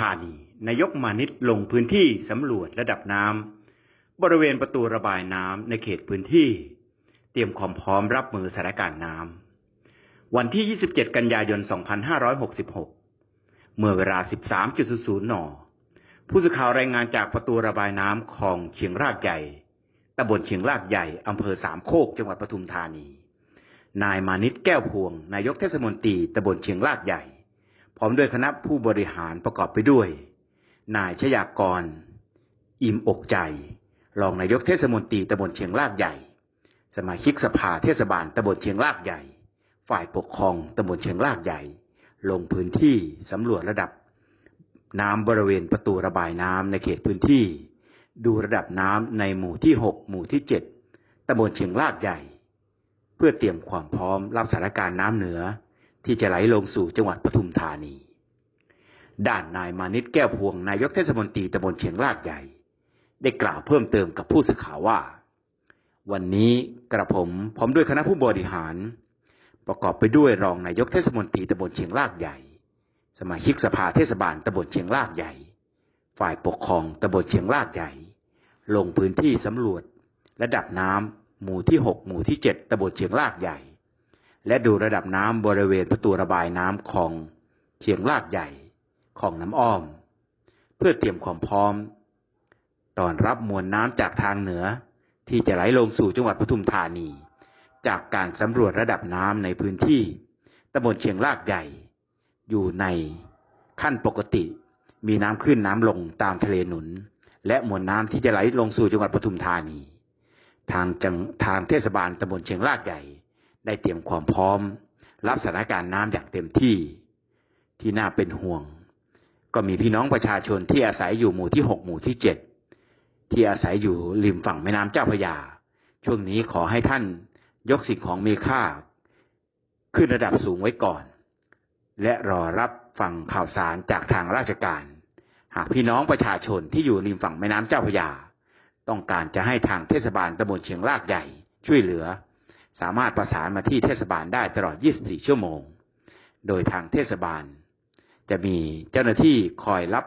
ธานีนายกมานิตลงพื้นที่สำรวจระดับน้ำบริเวณประตูระบายน้ำในเขตพื้นที่ เตรียมความพร้อมรับมือสถานการณ์น้ำวันที่ 27 กันยายน 2566 เมื่อเวลา 13.00 น ผู้สื่อข่าวรายงานจากประตูระบายน้ำคลองเชียงรากใหญ่ตำบลเชียงรากใหญ่อำเภอสามโคกจังหวัดปทุมธานี นายมานิตแก้วพวง นายกเทศมนตรีตำบลเชียงรากใหญ่ พร้อมด้วยคณะผู้บริหารประกอบไปด้วย นายชยากร อิ่มอกใจ รองนายกเทศมนตรีตำบลเชียงรากใหญ่ สมาชิกสภาเทศบาลตำบลเชียงรากใหญ่ ฝ่ายปกครองตำบลเชียงรากใหญ่ ลงพื้นที่สำรวจระดับ น้ำบริเวณประตูระบายน้ำในเขตพื้นที่ ดูระดับน้ำในหมู่ที่ 6 หมู่ที่ 7ตำบลเชียงรากใหญ่ เพื่อเตรียมความพร้อมรับสถานการณ์น้ำเหนือ ที่จะไหลลงสู่จังหวัดปทุมธานี ด้านนายมานิตแก้วพวงนายกเทศมนตรีตำบลเชียงรากใหญ่ ได้กล่าวเพิ่มเติมกับผู้สื่อข่าวว่า วันนี้กระผมพร้อมด้วยคณะผู้บริหาร ประกอบไปด้วยรองนายกเทศมนตรีตำบลเชียงรากใหญ่ สมาชิกสภาเทศบาลตำบลเชียงรากใหญ่ ฝ่ายปกครองตำบลเชียงรากใหญ่ ลงพื้นที่สำรวจ ระดับน้ำหมู่ที่ 6 หมู่ที่ 7ตำบลเชียงรากใหญ่ และดูระดับน้ำบริเวณประตูระบายน้ำของเชียงรากใหญ่ของน้ำอ้อม เพื่อเตรียมความพร้อมตอนรับมวลน้ำจากทางเหนือ ที่จะไหลลงสู่จังหวัดปทุมธานี จากการสำรวจระดับน้ำในพื้นที่ตำบลเชียงรากใหญ่ อยู่ในขั้นปกติ มีน้ำขึ้นน้ำลงตามทะเลหนุน และมวลน้ำที่จะไหลลงสู่จังหวัดปทุมธานี ทางจังทางเทศบาลตำบลเชียงรากใหญ่ ได้เตรียมความพร้อม รับสถานการณ์น้ำอย่างเต็มที่ที่น่าเป็นห่วง ก็มีพี่น้องประชาชนที่อาศัยอยู่หมู่ที่หกหมู่ที่เจ็ดที่อาศัยอยู่ริมฝั่งแม่น้ำเจ้าพระยา ช่วงนี้ขอให้ท่านยกสิ่งของมีค่า ขึ้นระดับสูงไว้ก่อน และรอรับฟังข่าวสารจากทางราชการ หากพี่น้องประชาชนที่อยู่ริมฝั่งแม่น้ำเจ้าพระยา ต้องการจะให้ทางเทศบาลตำบลเชียงรากใหญ่ช่วยเหลือ สามารถประสานมาที่เทศบาลได้ตลอด 24 ชั่วโมง โดยทางเทศบาล จะมีเจ้าหน้าที่คอยรับ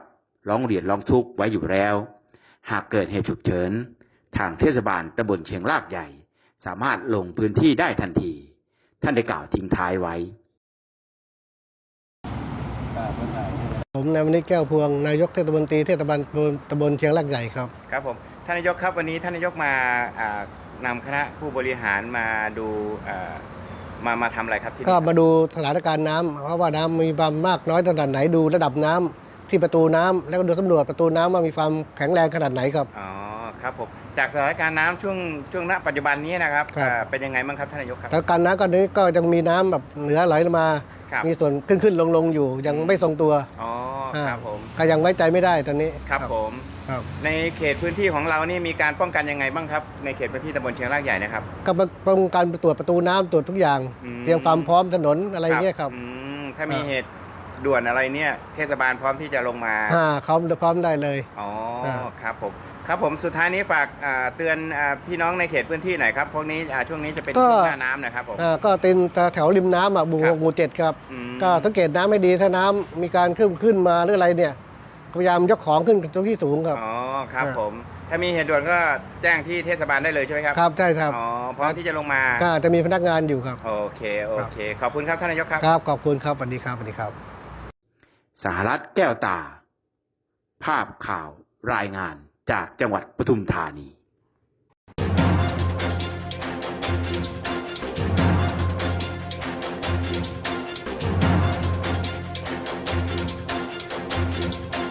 ร้องเรียนร้องทุกข์ไว้อยู่แล้ว หากเกิดเหตุฉุกเฉิน ทางเทศบาลตำบลเชียงรากใหญ่ สามารถลงพื้นที่ได้ทันที ท่านได้กล่าวทิ้งท้ายไว้ ผมนายมณิชแก้วพวง นายกเทศมนตรีเทศบาลตำบลเชียงรากใหญ่ครับ ครับผม ท่านนายกครับวันนี้ท่านนายกมาอ่า นำคณะผู้บริหารมาดูอ่ามามาทำอะไรครับที่นี่ก็ครับมาดูสถานการณ์น้ำเพราะว่าน้ำมีความมากน้อยขนาดไหนดูระดับน้ำที่ประตูน้ำแล้วก็ดูสำรวจประตูน้ำว่ามีความแข็งแรงขนาดไหนครับ อ๋อครับผมจากสถานการณ์น้ำช่วงช่วงณปัจจุบันนี้นะครับครับ อ่าเป็นยังไงบ้างครับท่านนายกครับ สถานการณ์น้ำก็นี้ก็ยังมีน้ำแบบเหนือไหลลงมา ครับ มีส่วนขึ้นขึ้นลงลงอยู่ยังไม่ทรงตัวอ๋อครับผม ก็ยังไว้ใจไม่ได้ตอนนี้ ครับผม ครับ ในเขตพื้นที่ของเรานี่มีการป้องกันยังไงบ้างครับ ในเขตพื้นที่ตำบลเชียงรากใหญ่นะครับ ก็ป้องกันตรวจประตูน้ำตรวจทุกอย่าง อืม เตรียมความพร้อมถนนอะไรเงี้ยครับ อืมถ้ามีครับ เหตุด่วนอะไรเนี่ย เทศบาลพร้อมที่จะลงมา อ่าพร้อมพร้อมได้เลย อ๋ออ่า ครับผมครับผมสุดท้ายนี้ฝากอ่าเตือนอ่าพี่น้องในเขตพื้นที่หน่อยครับพวกนี้อ่าช่วงนี้จะเป็นช่วงหน้าน้ำนะครับผม อ่าก็เป็นแถวริมน้ำอะหมู่ครัหบกหมู่เจ็ดครับ อืมก็สังเกตน้ำไม่ดีถ้าน้ำมีการขึ้นขึ้นมาหรืออะไรเนี่ย พยายามยกของขึ้นตรงที่สูงครับ อ๋อครับอ่าผม ถ้ามีเหตุด่วนก็แจ้งที่เทศบาลได้เลยใช่ไหมครับครับใช่ครับอ๋อพร้อมที่จะลงมาก็จะมีพนักงานอยู่ครับ โอเคโอเค ขอบคุณครับท่านนายกครับครับขอบคุณครับสวัสดีครับสวัสดีครับ สหรัฐแก้วตา ภาพข่าวรายงานจากจังหวัดปทุมธานี